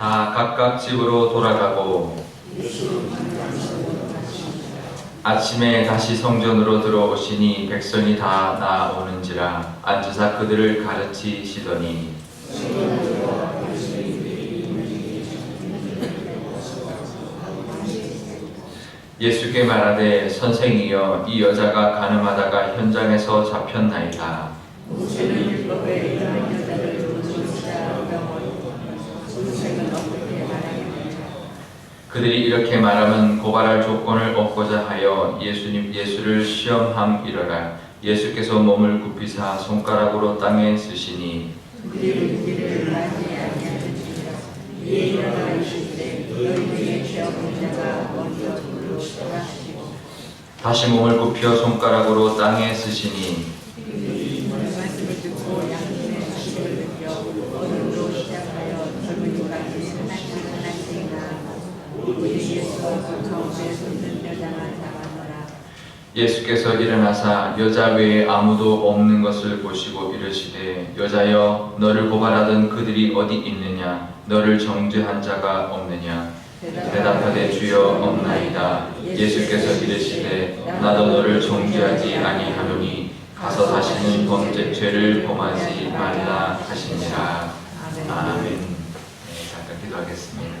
다 각각 집으로 돌아가고 아침에 다시 성전으로 들어오시니 백성이 다 나오는지라 앉으사 그들을 가르치시더니. 예수께 말하되 선생이여 이 여자가 가늠하다가 현장에서 잡혔나이다 모세는 율법에 이러한 여자를 노릇자 명하고 선생은 어떻게 말하겠느냐 그들이 이렇게 말하면 고발할 조건을 얻고자 하여 예수님 예수를 시험함이러라. 예수께서 몸을 굽히사 손가락으로 땅에 쓰시니. 다시 몸을 굽혀 손가락으로 땅에 쓰시니 그들이 말씀을 듣고 양심의 사실을 느껴 오늘로 시작하여 젊은이가 하나씩은 하나씩이나 우리 예수와 그 가운데 섰는 여자만 잡아노라 예수께서 일어나사 여자 외에 아무도 없는 것을 보시고 이르시되 여자여 너를 고발하던 그들이 어디 있느냐? 너를 정죄한 자가 없느냐? 대답하되 주여 없나이다. 예수께서 이르시되 나도 너를 정죄하지 아니하노니 가서 다시는 범죄 죄를 범하지 말라 하시니라. 아멘. 네, 잠깐 기도하겠습니다.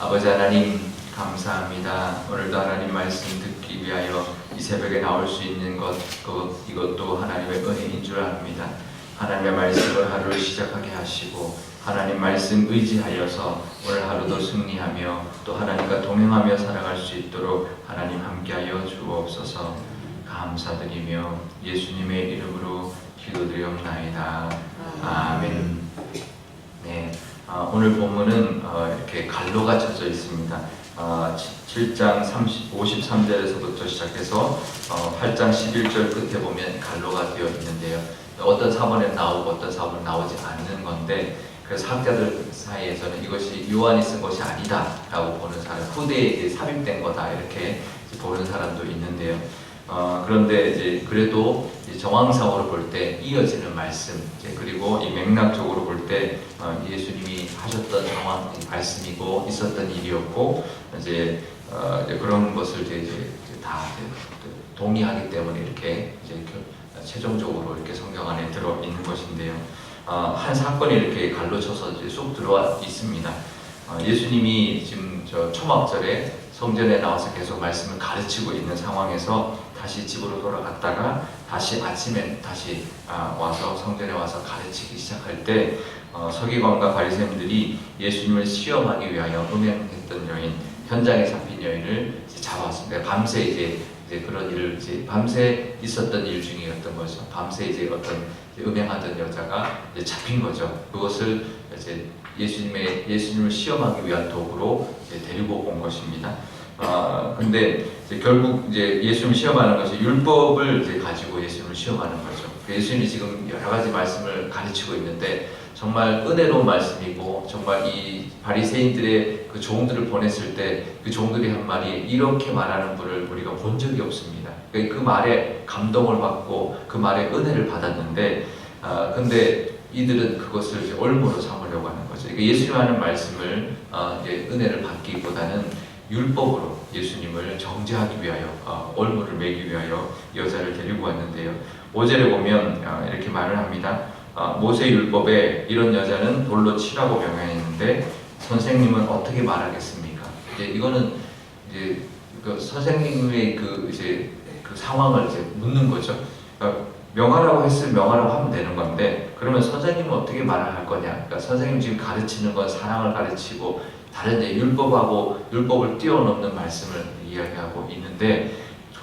아버지 하나님 감사합니다. 오늘도 하나님 말씀 듣기 위하여 이 새벽에 나올 수 있는 것 그것 이것도 하나님의 은혜인 줄 압니다 하나님의 말씀을 하루를 시작하게 하시고 하나님 말씀 의지하여서 오늘 하루도 승리하며 또 하나님과 동행하며 살아갈 수 있도록 하나님 함께하여 주옵소서 감사드리며 예수님의 이름으로 기도드리옵나이다. 아멘. 네, 아, 오늘 본문은 어, 이렇게 갈로가 쳐져 있습니다. 아, 7장 30, 53절에서부터 시작해서 어, 8장 11절 끝에 보면 갈로가 되어 있는데요. 어떤 사본에 나오고 어떤 사본에 나오지 않는 건데 그래서 학자들 사이에서는 이것이 요한이 쓴 것이 아니다라고 보는 사람, 후대에 삽입된 거다 이렇게 보는 사람도 있는데요. 어, 그런데 이제 그래도 정황상으로 볼 때 이어지는 말씀, 그리고 이 맥락적으로 볼때 어, 예수님이 하셨던 상황, 말씀이고 있었던 일이었고 이제, 어, 그런 것을 이제, 다 동의하기 때문에 이렇게 이제 그 최종적으로 이렇게 성경 안에 들어 있는 것인데요. 어, 한 사건이 이렇게 갈로쳐서 이제 쏙 들어와 있습니다. 어, 예수님이 지금 저 초막절에 성전에 나와서 계속 말씀을 가르치고 있는 상황에서 다시 집으로 돌아갔다가 다시 아침에 다시 아, 와서 성전에 와서 가르치기 시작할 때 어, 서기관과 바리새인들이 예수님을 시험하기 위하여 음행했던 여인 현장에 잡힌 여인을 잡았습니다. 밤새 이제 이제 그런 일을 이제 밤새 있었던 일 중이었던 거죠. 밤새 이제 어떤 음행하던 여자가 이제 잡힌 거죠. 그것을 이제 예수님의 예수님을 시험하기 위한 도구로 이제 데리고 온 것입니다. 아 근데 이제 결국 이제 예수님을 시험하는 것이 율법을 이제 가지고 예수님을 시험하는 거죠. 예수님이 지금 여러 가지 말씀을 가르치고 있는데 정말 은혜로운 말씀이고 정말 이 바리새인들의 그 종들을 보냈을 때 그 종들이 한 말이 이렇게 말하는 분을 우리가 본 적이 없습니다. 그러니까 그 말에 감동을 받고 그 말에 은혜를 받았는데 아 근데 이들은 그것을 이제 올무로 삼으려고 하는 거죠. 그러니까 예수님 하는 말씀을 어, 은혜를 받기보다는 율법으로 예수님을 정죄하기 위하여 어, 올무를 매기 위하여 여자를 데리고 왔는데요. 5절에 보면 어, 이렇게 말을 합니다. 어, 모세 율법에 이런 여자는 돌로 치라고 명령했는데 선생님은 어떻게 말하겠습니까? 이제 이거는 이제 그 선생님의 그 이제 그 상황을 이제 묻는 거죠. 그러니까 명하라고 했으면 명하라고 하면 되는 건데 그러면 선생님은 어떻게 말을 할 거냐? 그러니까 선생님 지금 가르치는 건 사랑을 가르치고 다른 데 율법하고 율법을 뛰어넘는 말씀을 이야기하고 있는데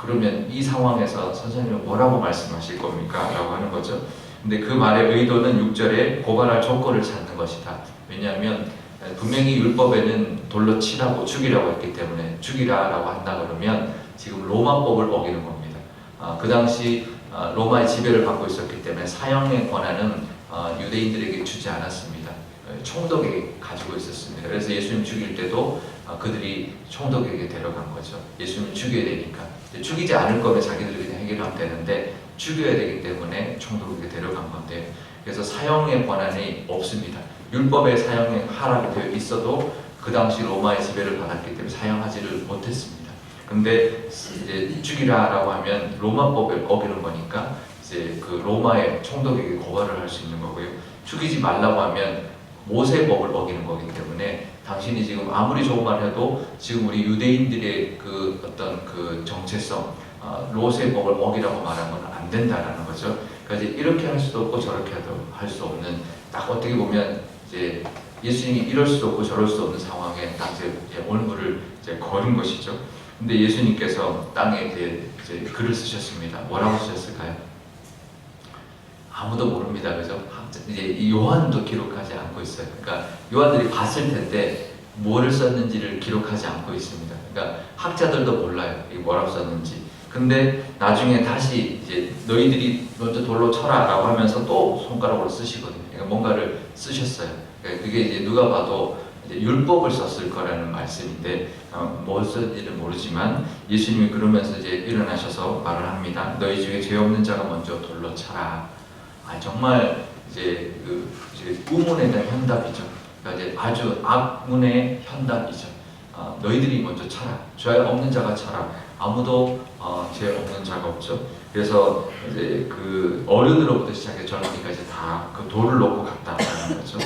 그러면 이 상황에서 선생님은 뭐라고 말씀하실 겁니까? 라고 하는 거죠. 근데 그 말의 의도는 6절에 고발할 조건을 찾는 것이다. 왜냐하면 분명히 율법에는 돌로 치라고 죽이라고 했기 때문에 죽이라라고 한다 그러면 지금 로마법을 어기는 겁니다. 아, 그 당시 아, 로마의 지배를 받고 있었기 때문에 사형의 권한은 아, 유대인들에게 주지 않았습니다. 총독에게 가지고 있었습니다. 그래서 예수님 죽일 때도 아, 그들이 총독에게 데려간 거죠. 예수님 죽여야 되니까 죽이지 않을 거면 자기들이 그냥 해결하면 되는데 죽여야 되기 때문에 총독에게 데려간 건데 그래서 사형의 권한이 없습니다. 율법에 사용하라고 되어 있어도 그 당시 로마의 지배를 받았기 때문에 사용하지를 못했습니다. 근데 이제 죽이라라고 하면 로마법을 어기는 거니까 이제 그 로마의 총독에게 고발을 할 수 있는 거고요. 죽이지 말라고 하면 모세법을 어기는 거기 때문에 당신이 지금 아무리 좋은 말 해도 지금 우리 유대인들의 그 어떤 그 정체성 어, 로세법을 어기라고 말하면 안 된다라는 거죠. 그러니까 이렇게 할 수도 없고 저렇게 할 수 없는 딱 어떻게 보면 이제 예수님이 이럴 수도 없고 저럴 수도 없는 상황에 딱 이제 올무를 이제 거린 것이죠. 근데 예수님께서 땅에 이제, 이제 글을 쓰셨습니다. 뭐라고 쓰셨을까요? 아무도 모릅니다. 그죠? 이제 이 요한도 기록하지 않고 있어요. 그러니까 요한들이 봤을 텐데 뭐를 썼는지를 기록하지 않고 있습니다. 그러니까 학자들도 몰라요. 뭐라고 썼는지. 근데 나중에 다시 이제 너희들이 먼저 돌로 쳐라라고 하면서 또 손가락으로 쓰시거든요. 그러니까 뭔가를 쓰셨어요. 그러니까 그게 이제 누가 봐도 이제 율법을 썼을 거라는 말씀인데 어, 뭘 썼는지는 모르지만 예수님이 그러면서 이제 일어나셔서 말을 합니다. 너희 중에 죄 없는 자가 먼저 돌로 쳐라. 아 정말 이제 그 이제 우문에 대한 현답이죠. 그러니까 이제 아주 악문의 현답이죠. 어, 너희들이 먼저 쳐라. 죄 없는 자가 쳐라. 아무도 어, 죄 없는 자가 없죠. 그래서 이제 그 어른으로부터 시작해 젊은이까지 다 그 돌을 놓고 갔다라는 거죠.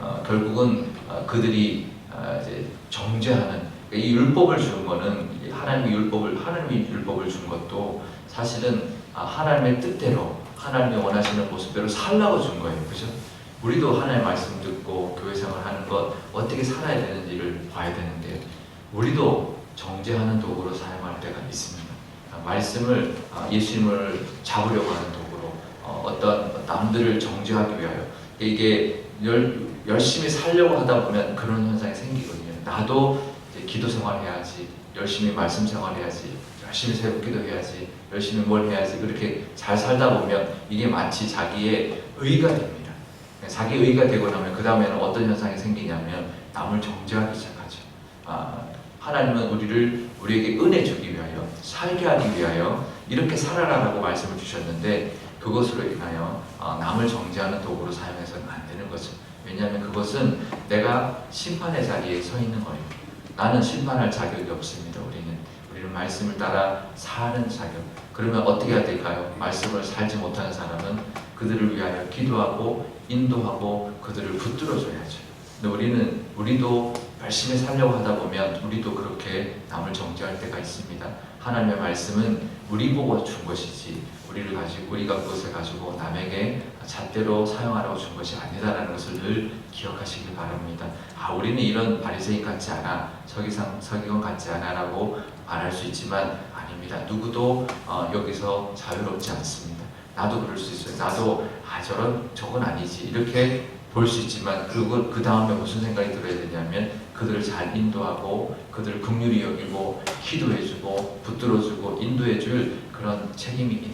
어, 결국은 어, 그들이 어, 이제 정죄하는 이 율법을 준 거는 이 하나님의 율법을 하나님의 율법을 준 것도 사실은 아, 하나님의 뜻대로 하나님이 원하시는 모습대로 살라고 준 거예요. 그죠? 우리도 하나님의 말씀 듣고 교회 생활하는 것 어떻게 살아야 되는지를 봐야 되는데요. 우리도 정죄하는 도구로 사용할 때가 있습니다. 아, 말씀을 아, 예수님을 잡으려고 하는 도구로 어, 어떤 남들을 정죄하기 위하여 이게 열, 열심히 살려고 하다 보면 그런 현상이 생기거든요. 나도 기도 생활해야지, 열심히 말씀 생활해야지, 열심히 새벽기도 해야지, 열심히 뭘 해야지 그렇게 잘 살다 보면 이게 마치 자기의 의가 됩니다. 자기 의가 되고 나면 그 다음에는 어떤 현상이 생기냐면 남을 정죄하기 시작하죠. 아, 하나님은 우리를 우리에게 은혜 주기 위하여 살게 하기 위하여 이렇게 살아라라고 말씀을 주셨는데 그것으로 인하여 어, 남을 정죄하는 도구로 사용해서는 안 되는 거죠. 왜냐하면 그것은 내가 심판의 자리에 서 있는 거예요. 나는 심판할 자격이 없습니다. 우리는 말씀을 따라 사는 자격. 그러면 어떻게 해야 될까요? 말씀을 살지 못하는 사람은 그들을 위하여 기도하고 인도하고 그들을 붙들어 줘야죠. 근데 우리는 우리도 열심히 살려고 하다 보면 우리도 그렇게 남을 정죄할 때가 있습니다. 하나님의 말씀은 우리 보고 준 것이지 우리를 가지고 우리가 그것을 가지고 남에게 잣대로 사용하라고 준 것이 아니다라는 것을 늘 기억하시길 바랍니다. 아 우리는 이런 바리새인 같지 않아 서기상 서기관 같지 않아라고 말할 수 있지만 아닙니다. 누구도 어, 여기서 자유롭지 않습니다. 나도 그럴 수 있어요. 나도 아 저런 저건 아니지 이렇게 볼 수 있지만 그걸 그 다음에 무슨 생각이 들어야 되냐면 그들을 잘 인도하고 그들을 긍휼히 여기고 기도해주고 붙들어주고 인도해줄 그런 책임이.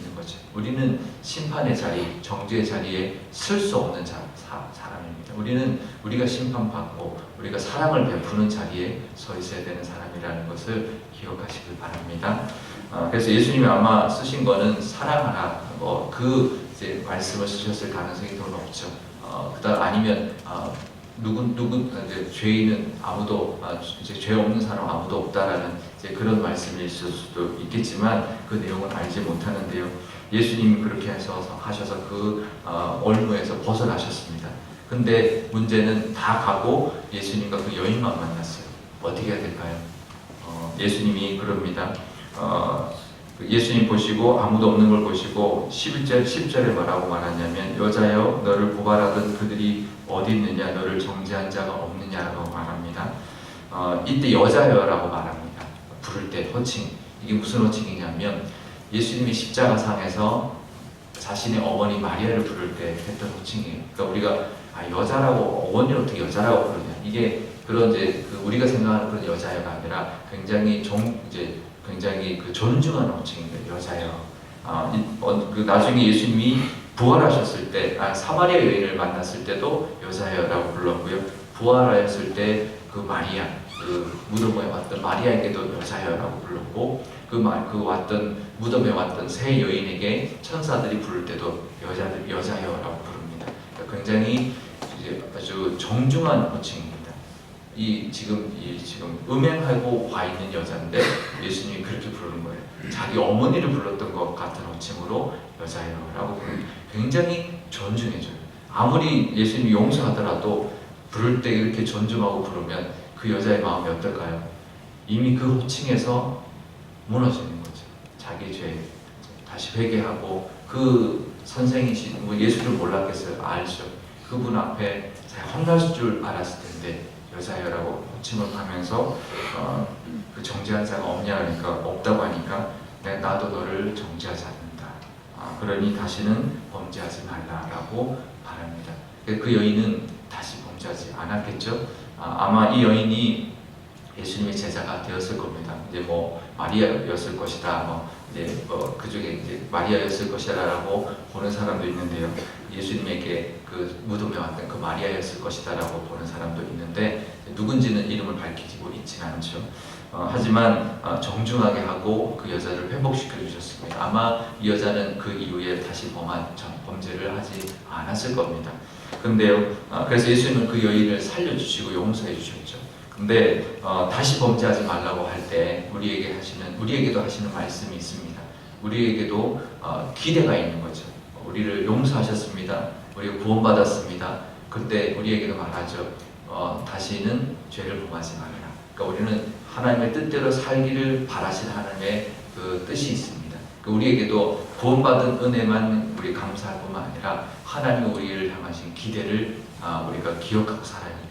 우리는 심판의 자리, 정죄의 자리에 설 수 없는 자, 사, 사람입니다. 우리는 우리가 심판받고 우리가 사랑을 베푸는 자리에 서 있어야 되는 사람이라는 것을 기억하시길 바랍니다. 어, 그래서 예수님이 아마 쓰신 거는 사랑하라 뭐 그 이제 말씀을 쓰셨을 가능성이 더 높죠. 어, 그다음 아니면 어, 누군 누군 이제 죄인은 아무도 아, 이제 죄 없는 사람 아무도 없다라는 이제 그런 있을 수도 있겠지만 그 내용을 알지 못하는데요. 예수님이 그렇게 하셔서 하셔서 그 어, 올무에서 벗어나셨습니다. 근데 문제는 다 가고 예수님과 그 여인만 만났어요. 어떻게 해야 될까요? 어, 예수님이 그럽니다. 어, 그 예수님 보시고 아무도 없는 걸 보시고 11절 10절에 뭐라고 말하냐면 여자여 너를 고발하던 그들이 어디 있느냐 너를 정죄한 자가 없느냐라고 말합니다. 어, 이때 여자여라고 말합니다. 부를 때 호칭 이게 무슨 호칭이냐면 예수님이 십자가상에서 자신의 어머니 마리아를 부를 때 했던 호칭이에요. 그러니까 우리가 아, 여자라고 어머니를 어떻게 여자라고 부르냐 이게 그런 이제 그 우리가 생각하는 그런 여자여가 아니라 굉장히 종 이제 굉장히 그 존중하는 호칭입니다. 여자여. 아, 이, 어, 그 나중에 예수님이 부활하셨을 때, 아, 사마리아 여인을 만났을 때도 여자여라고 불렀고요. 부활하였을 때 그 마리아, 그 무덤에 왔던 마리아에게도 여자여라고 불렀고, 그, 말, 그 왔던 무덤에 왔던 새 여인에게 천사들이 부를 때도 여자들 여자여라고 부릅니다. 그러니까 굉장히 이제 아주 정중한 호칭입니다. 이 지금 이 지금 음행하고 와 있는 여자인데 예수님이 그렇게 부르는 거예요. 자기 어머니를 불렀던 것 같은 호칭으로 여자예요라고 부르는 굉장히 존중해줘요. 아무리 예수님이 용서하더라도 부를 때 이렇게 존중하고 부르면 그 여자의 마음이 어떨까요? 이미 그 호칭에서 무너지는 거죠. 자기 죄 다시 회개하고 그 선생이신 뭐 예수를 몰랐겠어요. 알죠. 그분 앞에 잘 혼날 줄 알았을 텐데 여자여라고 호칭을 하면서 어, 그 정죄한 자가 없냐 하니까 없다고 하니까 내가 나도 너를 정죄하지 않는다. 아, 그러니 다시는 범죄하지 말라라고 말합니다. 그 여인은 다시 범죄하지 않았겠죠. 아, 아마 이 여인이 예수님의 제자가 되었을 겁니다. 이제 뭐 마리아였을 것이다. 뭐 이제 뭐 그중에 이제 마리아였을 것이다라고 보는 사람도 있는데요. 예수님에게 그 무덤에 왔던 그 마리아였을 것이다라고 보는 사람도 있는데 누군지는 이름을 밝히고 있지는 않죠. 어, 하지만 어, 정중하게 하고 그 여자를 회복시켜 주셨습니다. 아마 이 여자는 그 이후에 다시 범한 전- 범죄를 하지 않았을 겁니다. 근데요, 어, 그래서 예수님은 그 여인을 살려주시고 용서해 주셨죠. 근데 어, 다시 범죄하지 말라고 할 때 우리에게 하시는 우리에게도 하시는 말씀이 있습니다. 우리에게도 어, 기대가 있는 거죠. 우리를 용서하셨습니다. 우리가 구원받았습니다. 그때 우리에게도 말하죠. 어, 다시는 죄를 범하지 말아라. 그러니까 우리는 하나님의 뜻대로 살기를 바라시는 하나님의 그 뜻이 있습니다. 그 우리에게도 구원받은 은혜만 우리 감사할 뿐만 아니라 하나님의 우리를 향하신 기대를 아, 우리가 기억하고 살아야 합니다.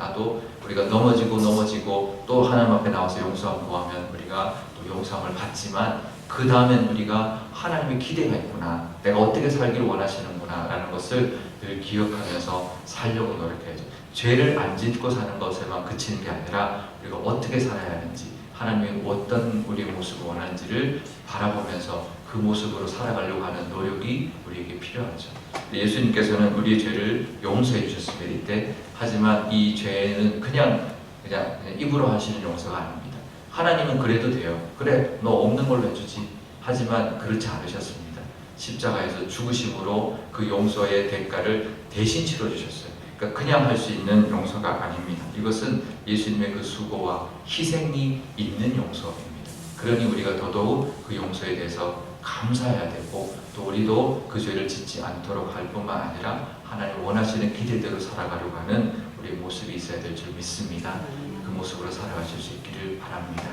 아, 나도 우리가 넘어지고 넘어지고 또 하나님 앞에 나와서 용서함 구하면 우리가 또 용서함을 받지만 그 다음엔 우리가 하나님의 기대가 있구나. 내가 어떻게 살기를 원하시는구나. 라는 것을 늘 기억하면서 살려고 노력해야죠. 죄를 안 짓고 사는 것에만 그치는 게 아니라 우리가 어떻게 살아야 하는지 하나님이 어떤 우리의 모습을 원하는지를 바라보면서 그 모습으로 살아가려고 하는 노력이 우리에게 필요하죠. 예수님께서는 우리의 죄를 용서해 주셨습니다. 이때 하지만 이 죄는 그냥 그냥, 입으로 하시는 용서가 아닙니다. 하나님은 그래도 돼요. 그래, 너 없는 걸로 해주지. 하지만 그렇지 않으셨습니다. 십자가에서 죽으심으로 그 용서의 대가를 대신 치러 주셨어요. 그러니까 그냥 할 수 있는 용서가 아닙니다. 이것은 예수님의 그 수고와 희생이 있는 용서입니다. 그러니 우리가 더더욱 그 용서에 대해서 감사해야 되고 또 우리도 그 죄를 짓지 않도록 할 뿐만 아니라 하나님 원하시는 기대대로 살아가려고 하는 우리의 모습이 있어야 될 줄 믿습니다. 그 모습으로 살아가실 수 있기를 바랍니다.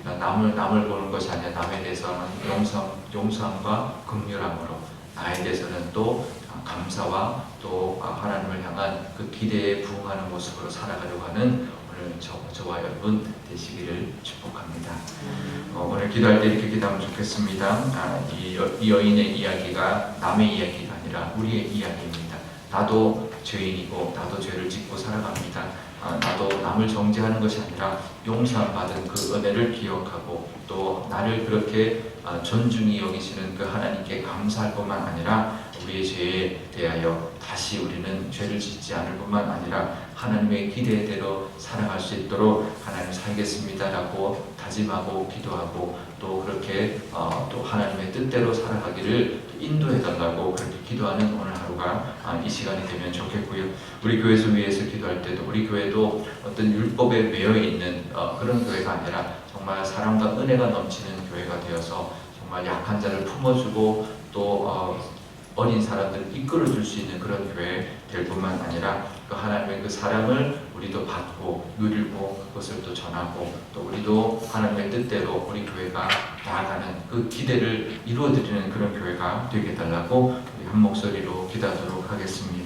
그러니까 남을 남을 보는 것이 아니라 남에 대해서는 용서 용서함과 긍휼함으로 나에 대해서는 또 감사와 또 하나님을 향한 그 기대에 부응하는 모습으로 살아가려고 하는 오늘 저, 저와 여러분 되시기를 축복합니다. 어, 오늘 기도할 때 이렇게 기도하면 좋겠습니다. 아, 이, 여, 이 여인의 이야기가 남의 이야기가 아니라 우리의 이야기입니다. 나도 죄인이고 나도 죄를 짓고 살아갑니다. 아, 나도 남을 정죄하는 것이 아니라 용서함 받은 그 은혜를 기억하고 또 나를 그렇게 아, 존중히 여기시는 그 하나님께 감사할 뿐만 아니라 우리의 죄에 대하여 다시 우리는 죄를 짓지 않을 뿐만 아니라 하나님의 기대대로 살아갈 수 있도록 하나님 살겠습니다라고 다짐하고 기도하고 또 그렇게 어, 또 하나님의 뜻대로 살아가기를 인도해 달라고 그렇게 기도하는 오늘 하루가 아, 이 시간이 되면 좋겠고요. 우리 교회에서 위해서 기도할 때도 우리 교회도 어떤 율법에 매여 있는 어, 그런 교회가 아니라 정말 사랑과 은혜가 넘치는 교회가 되어서 정말 약한 자를 품어주고 또 어, 어린 사람들을 이끌어 줄 수 있는 그런 교회 될 뿐만 아니라 그 하나님의 그 사랑을 우리도 받고 누리고 그것을 또 전하고 또 우리도 하나님의 뜻대로 우리 교회가 나아가는 그 기대를 이루어 드리는 그런 교회가 되게 해달라고 우리 한 목소리로 기도하도록 하겠습니다.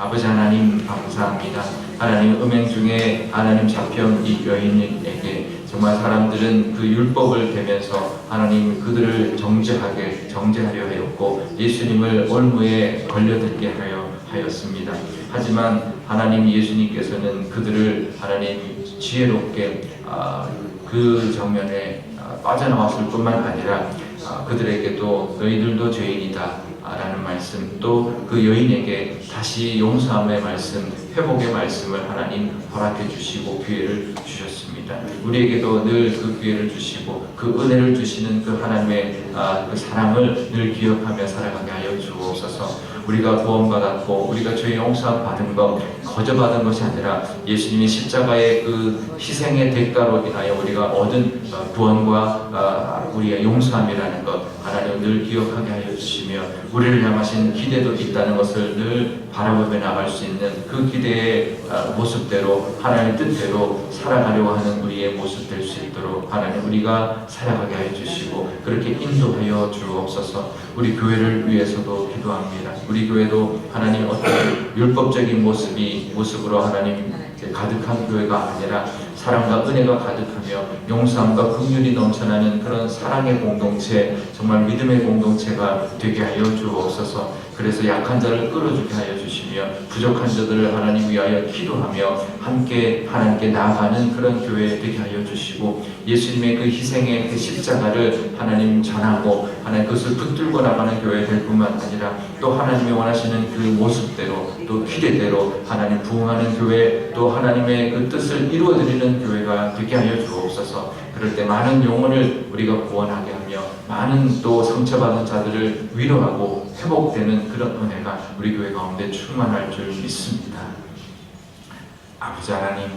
아버지 하나님 감사합니다. 하나님 음행 중에 하나님 잡혀온 이 여인에게 정말 사람들은 그 율법을 대면서 하나님 그들을 정죄하게 정죄하려 하였고 예수님을 올무에 걸려들게 하여 하였습니다. 하지만 하나님 예수님께서는 그들을 하나님 지혜롭게 아, 그 정면에 아, 빠져나왔을 뿐만 아니라 아, 그들에게도 너희들도 죄인이다. 라는 말씀 또 그 여인에게 다시 용서함의 말씀 회복의 말씀을 하나님 허락해 주시고 기회를 주셨습니다. 우리에게도 늘 그 기회를 주시고 그 은혜를 주시는 그 하나님의 아, 그 사랑을 늘 기억하며 살아가게 하여 주옵소서. 우리가 구원받았고 우리가 죄 용서 받은 것 거저 받은 것이 아니라 예수님이 십자가의 그 희생의 대가로 인하여 우리가 얻은 어, 구원과 어, 우리의 용서함이라는 것 하나님 늘 기억하게 하여 주시며 우리를 향하신 기대도 있다는 것을 늘 바라보며 나갈 수 있는 그 기대의 어, 모습대로 하나님 뜻대로 살아가려고 하는 우리의 모습 될 수 있도록 하나님 우리가 살아가게 하여 주시고 그렇게 인도하여 주옵소서 우리 교회를 위해서도 기도합니다. 우리 교회도 하나님 어떤 율법적인 모습이 모습으로 하나님 가득한 교회가 아니라 사랑과 은혜가 가득하며 용서함과 긍휼이 넘쳐나는 그런 사랑의 공동체, 정말 믿음의 공동체가 되게 하여 주옵소서. 그래서 약한 자를 끌어주게 하여 주시며 부족한 자들을 하나님 위하여 기도하며 함께 하나님께 나아가는 그런 교회 되게 하여 주시고 예수님의 그 희생의 그 십자가를 하나님 전하고 하나님 그것을 붙들고 나가는 교회 될 뿐만 아니라 또 하나님이 원하시는 그 모습대로 또 기대대로 하나님 부응하는 교회 또 하나님의 그 뜻을 이루어드리는 교회가 되게 하여 주옵소서. 그럴 때 많은 영혼을 우리가 구원하게 하며 많은 또 상처받은 자들을 위로하고 회복되는 그런 은혜가 우리 교회 가운데 충만할 줄 믿습니다. 아버지 하나님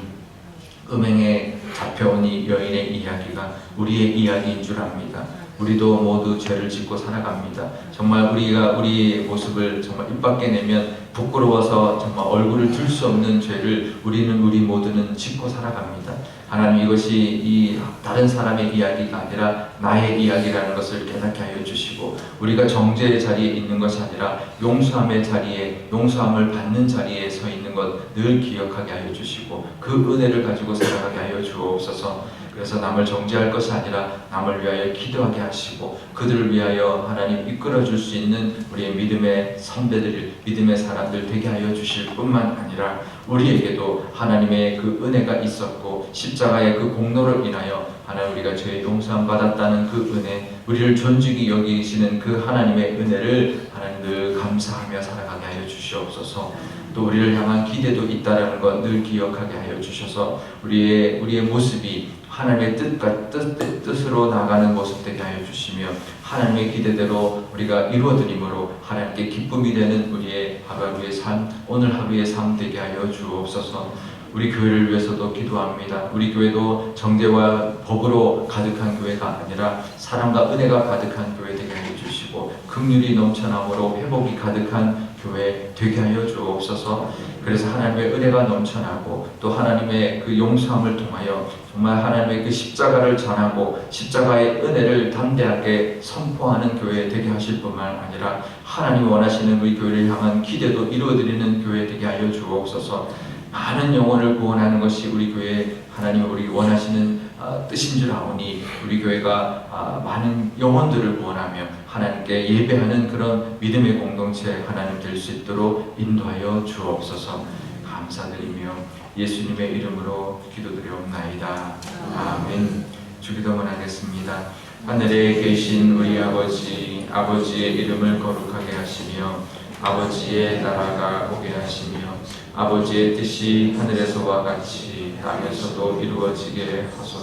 음행에 잡혀온 이 여인의 이야기가 우리의 이야기인 줄 압니다. 우리도 모두 죄를 짓고 살아갑니다. 정말 우리가 우리의 모습을 정말 입 밖에 내면 부끄러워서 정말 얼굴을 들 수 없는 죄를 우리는 우리 모두는 짓고 살아갑니다. 하나님 이것이 이 다른 사람의 이야기가 아니라 나의 이야기라는 것을 깨닫게 하여 주시고 우리가 정죄의 자리에 있는 것이 아니라 용서함의 자리에 용서함을 받는 자리에 서 있는 것 늘 기억하게 하여 주시고 그 은혜를 가지고 살아가게 하여 주옵소서. 그래서 남을 정죄할 것이 아니라 남을 위하여 기도하게 하시고 그들을 위하여 하나님 이끌어 줄 수 있는 우리의 믿음의 선배들, 믿음의 사람들 되게 하여 주실 뿐만 아니라 우리에게도 하나님의 그 은혜가 있었고 십자가의 그 공로를 인하여 하나님 우리가 죄의 용서함 받았다는 그 은혜, 우리를 존중히 여기시는 그 하나님의 은혜를 하나님 늘 감사하며 살아가게 하여 주시옵소서. 또 우리를 향한 기대도 있다라는 것 늘 기억하게 하여 주셔서 우리의 우리의 모습이 하나님의 뜻과 뜻, 뜻으로 나가는 모습 되게 하여 주시며 하나님의 기대대로 우리가 이루어드림으로 하나님께 기쁨이 되는 우리의 하루하루의 삶, 오늘 하루의 삶 되게 하여 주옵소서. 우리 교회를 위해서도 기도합니다. 우리 교회도 정죄와 법으로 가득한 교회가 아니라 사랑과 은혜가 가득한 교회 되게 하여 주시고 긍휼이 넘쳐나므로 회복이 가득한 교회 되게 하여 주옵소서. 그래서 하나님의 은혜가 넘쳐나고 또 하나님의 그 용서함을 통하여 정말 하나님의 그 십자가를 전하고 십자가의 은혜를 담대하게 선포하는 교회 되게 하실 뿐만 아니라 하나님 원하시는 우리 교회를 향한 기대도 이루어드리는 교회 되게 하여 주옵소서. 많은 영혼을 구원하는 것이 우리 교회 하나님 우리 원하시는 아, 뜻인 줄 아오니 우리 교회가 아, 많은 영혼들을 구원하며 하나님께 예배하는 그런 믿음의 공동체 하나님 될 수 있도록 인도하여 주옵소서. 감사드리며 예수님의 이름으로 기도드리옵나이다. 아멘. 주기도문 하겠습니다. 하늘에 계신 우리 아버지 아버지의 이름을 거룩하게 하시며 아버지의 나라가 오게 하시며 아버지의 뜻이 하늘에서와 같이 땅에서도 이루어지게 하소서.